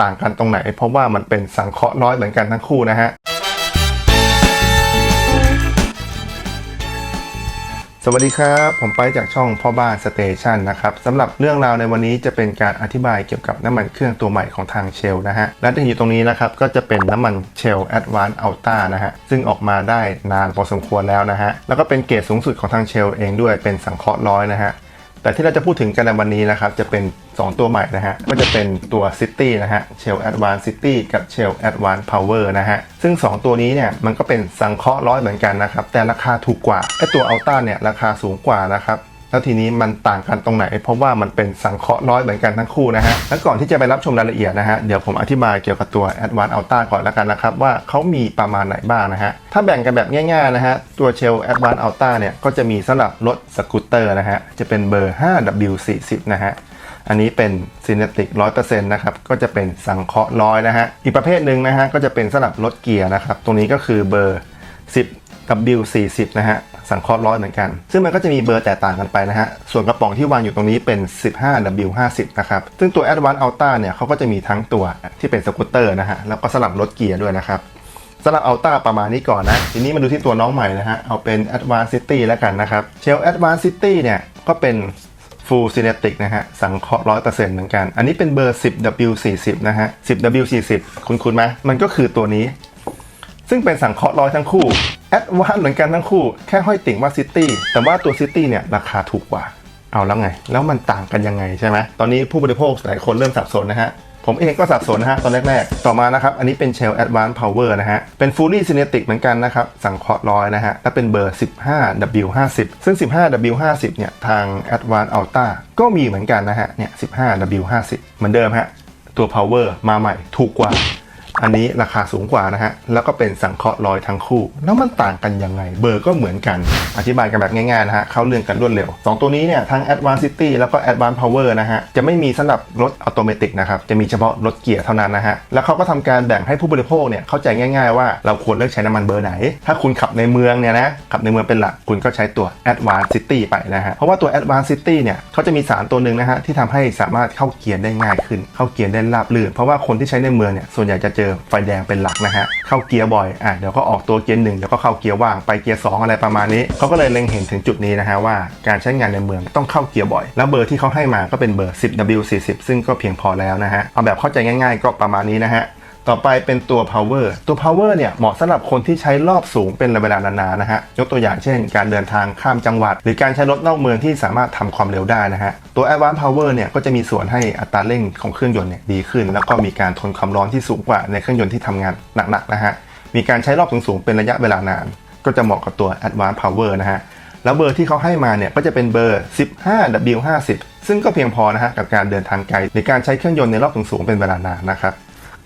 ต่างกันตรงไหน เพราะว่ามันเป็นสังเคราะห์น้อยเหมือนกันทั้งคู่นะฮะสวัสดีครับ ผมไปจากช่องพ่อบ้านสเตชันนะครับสำหรับเรื่องราวในวันนี้จะเป็นการอธิบายเกี่ยวกับน้ำมันเครื่องตัวใหม่ของทางเชลนะฮะ และที่อยู่ตรงนี้นะครับ ก็จะเป็นน้ำมันเชล Advanced Ultra นะฮะ ซึ่งออกมาได้นานพอสมควรแล้วนะฮะ แล้วก็เป็นเกรดสูงสุดของทางเชลเองด้วยเป็นสังเคราะห์ร้อยนะฮะ แต่ที่เราจะพูดถึงกันในวันนี้นะครับ จะเป็น 2 ตัวใหม่นะฮะก็จะเป็นตัว City นะฮะ Shell Advanced City กับ Shell Advanced Power นะฮะ ซึ่ง 2 ตัวนี้เนี่ยมันก็เป็นสังเคราะห์ร้อยเหมือนกันนะครับ แต่ราคาถูกกว่าไอตัว Ultra เนี่ยราคาสูงกว่านะครับ แล้วทีนี้มันต่างกันตรงไหน เพราะว่ามันเป็นสังเคราะห์ร้อยเหมือนกันทั้งคู่นะฮะแล้วก่อนที่จะไปรับชมรายละเอียดนะฮะเดี๋ยวผมอธิบายเกี่ยวกับตัว Advanced Ultra ก่อนแล้วกันนะครับว่าเขามีประมาณไหนบ้างนะฮะถ้าแบ่งกันแบบง่ายๆนะฮะตัว Shell Advanced Ultra เนี่ยก็จะมีสำหรับรถสกูตเตอร์นะฮะจะเป็นเบอร์ 5W40 นะฮะอันนี้เป็นซีเนติก100%นะครับ ก็จะเป็นสังเคราะห์ร้อยนะฮะ อีกประเภทหนึ่งนะฮะ ก็จะเป็นสำหรับรถเกียร์นะครับ ตรงนี้ก็คือเบอร์ 10 W40 นะฮะสังเคราะห์ร้อยเหมือนกัน ซึ่งมันก็จะมีเบอร์แตกต่างกันไปนะฮะ ส่วนกระป๋องที่วางอยู่ตรงนี้เป็น 15W50 นะครับ ซึ่งตัว Advanced Ultra เนี่ยเขาก็จะมีทั้งตัวที่เป็นสกูตเตอร์นะฮะ แล้วก็สำหรับรถเกียร์ด้วยนะครับสำหรับ Ultra ประมาณนี้ก่อนนะ ทีนี้มาดูที่ตัวน้องใหม่นะฮะ เอาเป็น Advanced City แล้วกันนะครับ Shell Advanced City เนี่ยก็เป็น Full Cinetic นะฮะ สังเคราะห์100%เหมือนกัน อันนี้เป็นเบอร์ 10W40 นะฮะ 10W40 คุณคุณไหมมันก็คือตัวนี้ ซึ่งเป็นสังเคราะห์ร้อยทั้งคู่แอดวานเหมือนกันทั้งคู่แค่ห้อยติ่งว่าซิตี้แต่ว่าตัวซิตี้เนี่ยราคาถูกกว่าเอาแล้วไง แล้วมันต่างกันยังไงใช่ไหมตอนนี้ผู้บริโภคหลายคนเริ่มสับสนนะฮะผมเองก็สับสนนะฮะตอนแรกๆ ต่อมานะครับ อันนี้เป็น Shell Advanced Power นะฮะ เป็น Fully Cinetic เหมือนกันนะครับ สังเคราะห์ร้อยนะฮะ และเป็นเบอร์ 15W50 ซึ่ง 15W50 เนี่ย ทาง Advanced Ultra ก็มีเหมือนกันนะฮะ เนี่ย 15W50 เหมือนเดิมฮะ ตัว Power มาใหม่ถูกกว่า อันนี้ราคาสูงกว่านะฮะ แล้วก็เป็นสังเคราะห์ร้อยทั้งคู่ แล้วมันต่างกันยังไง เบอร์ก็เหมือนกัน อธิบายกันแบบง่ายๆนะฮะ เข้าเรื่องกันรวดเร็ว 2 ตัวนี้เนี่ย ทั้ง Advanced City แล้วก็ Advanced Power นะฮะ จะไม่มีสำหรับรถอัตโนมัตินะครับ จะมีเฉพาะรถเกียร์เท่านั้นนะฮะ แล้วเขาก็ทำการแบ่งให้ผู้บริโภคเนี่ยเข้าใจง่าย ๆ ว่าเราควรเลือกใช้น้ำมันเบอร์ไหน ถ้าคุณขับในเมืองเนี่ยนะ ขับในเมืองเป็นหลัก คุณก็ใช้ตัว Advanced City ไปนะฮะ เพราะว่าตัว Advanced City เนี่ยเขาจะมีสารตัวหนึ่งนะฮะที่ทำให้สามารถเข้าเกียร์ได้ง่ายขึ้น เข้าเกียร์ได้ราบรื่นเพราะว่าคนที่ใช้ในเมืองเนี่ยส่วนใหญ่จะเจอไฟแดงเป็นหลักนะฮะเข้าเกียร์บ่อยอะเดี๋ยวก็ออกตัวเกียร์หนึ่งเดี๋ยวก็เข้าเกียร์ว่างไปเกียร์สองอะไรประมาณนี้เขาก็เลยเล็งเห็นถึงจุดนี้นะฮะว่าการใช้งานในเมืองต้องเข้าเกียร์บ่อย แล้วเบอร์ที่เขาให้มาก็เป็นเบอร์ 10W40 ซึ่งก็เพียงพอแล้วนะฮะเอาแบบเข้าใจง่าย ๆ ก็ประมาณนี้นะฮะ ต่อไปเป็นตัว power ตัว power เนี่ยเหมาะสำหรับคนที่ใช้รอบสูงเป็นระยะเวลานานๆนะฮะ ยกตัวอย่างเช่น การเดินทางข้ามจังหวัด หรือการใช้รถนอกเมืองที่สามารถทำความเร็วได้นะฮะ ตัว advanced power เนี่ยก็จะมีส่วนให้อัตราเร่งของเครื่องยนต์เนี่ยดีขึ้น แล้วก็มีการทนความร้อนที่สูงกว่าในเครื่องยนต์ที่ทำงานหนักๆนะฮะ มีการใช้รอบสูงๆเป็นระยะเวลานาน ก็จะเหมาะกับตัว advanced power นะฮะ แล้วเบอร์ที่เขาให้มาเนี่ยก็จะเป็นเบอร์ 15W50 ซึ่งก็เพียงพอนะฮะกับการเดินทางไกลหรือการใช้เครื่องยนต์ในรอบสูงๆเป็นเวลานานนะครับ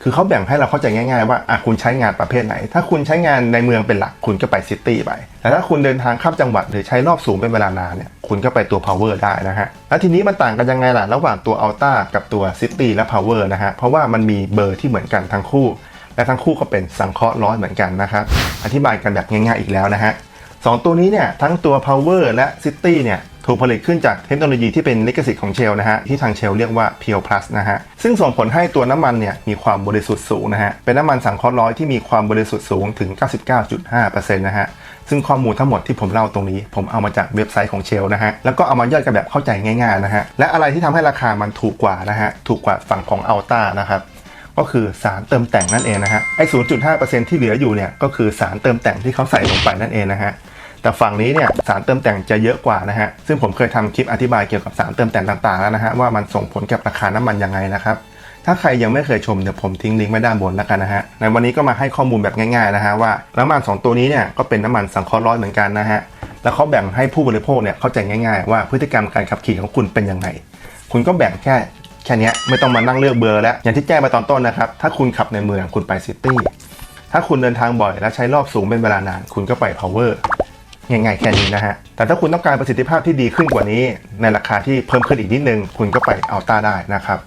คือเขาแบ่งให้เราเข้าใจง่ายๆว่าอะคุณใช้งานประเภทไหน ถ้าคุณใช้งานในเมืองเป็นหลักคุณก็ไปซิตี้ไป แต่ถ้าคุณเดินทางข้ามจังหวัดหรือใช้รอบสูงเป็นเวลานานเนี่ยคุณก็ไปตัว power ได้นะฮะ แล้วทีนี้มันต่างกันยังไงล่ะ ระหว่างตัว Ultra กับตัว City และ power นะฮะ เพราะว่ามันมีเบอร์ที่เหมือนกันทั้งคู่ และทั้งคู่ก็เป็นสังเคราะห์ร้อยเหมือนกันนะครับ อธิบายกันแบบง่ายๆอีกแล้วนะฮะสองตัวนี้เนี่ยทั้งตัว Power และ City เนี่ย ถูกผลิตขึ้นจากเทคโนโลยีที่เป็นลิขสิทธิ์ของเชลนะฮะที่ทางเชลเรียกว่า Pure Plus นะฮะซึ่งส่งผลให้ตัวน้ำมันเนี่ยมีความบริสุทธิ์สูงนะฮะเป็นน้ำมันสังเคราะห์ร้อยที่มีความบริสุทธิ์สูงถึง 99.5%นะฮะซึ่งข้อมูลทั้งหมดที่ผมเล่าตรงนี้ ผมเอามาจากเว็บไซต์ของเชลนะฮะแล้วก็เอามาย่อยกันแบบเข้าใจง่ายๆนะฮะและอะไรที่ทำให้ราคามันถูกกว่านะฮะถูกกว่าฝั่งของ Ultra นะครับก็คือสารเติมแต่งนั่นเองนะฮะไอ้ 0.5%ที่เหลืออยู่เนี่ยก็คือสารเติมแต่งที่เขาใส่ลงไปนั่นเองนะฮะ แต่ฝั่งนี้เนี่ยสารเติมแต่งจะเยอะกว่านะฮะซึ่งผมเคยทำคลิปอธิบายเกี่ยวกับสารเติมแต่งต่างๆแล้วนะฮะว่ามันส่งผลกับราคาน้ำมันยังไงนะครับถ้าใครยังไม่เคยชมเดี๋ยวผมทิ้งลิงก์ไว้ด้านบนแล้วกันนะฮะในวันนี้ก็มาให้ข้อมูลแบบง่ายๆนะฮะว่าน้ำมัน 2 ตัวนี้เนี่ยก็เป็นน้ำมันสังเคราะห์ร้อยเหมือนกันนะฮะแล้วเขาแบ่งให้ผู้บริโภคเนี่ยเข้าใจง่ายๆ ว่าพฤติกรรมการขับขี่ของคุณเป็นยังไง คุณก็แบ่งแค่แค่นี้ไม่ต้องมานั่งเลือกเบอร์แล้ว อย่างที่แจ้งไปตอนต้นนะครับ ถ้าคุณขับในเมืองคุณไปซิตี้ถ้าคุณเดินทางบ่อยและใช้รอบสูงเป็นเวลานาน คุณก็ไป power ง่ายๆแค่นี้นะฮะ แต่ถ้าคุณต้องการประสิทธิภาพที่ดีขึ้นกว่านี้ ในราคาที่เพิ่มขึ้นอีกนิดนึง คุณก็ไปอัลต้าได้นะครับ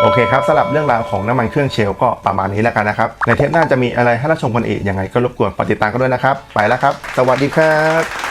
โอเคครับสำหรับเรื่องราวของน้ำมันเครื่องเชลก็ประมาณนี้แล้วกันนะครับ ในเทปหน้าจะมีอะไรให้รับชมกันอีกยังไงก็รบกวนฝากติดตามกันด้วยนะครับ ไปแล้วครับ สวัสดีครับ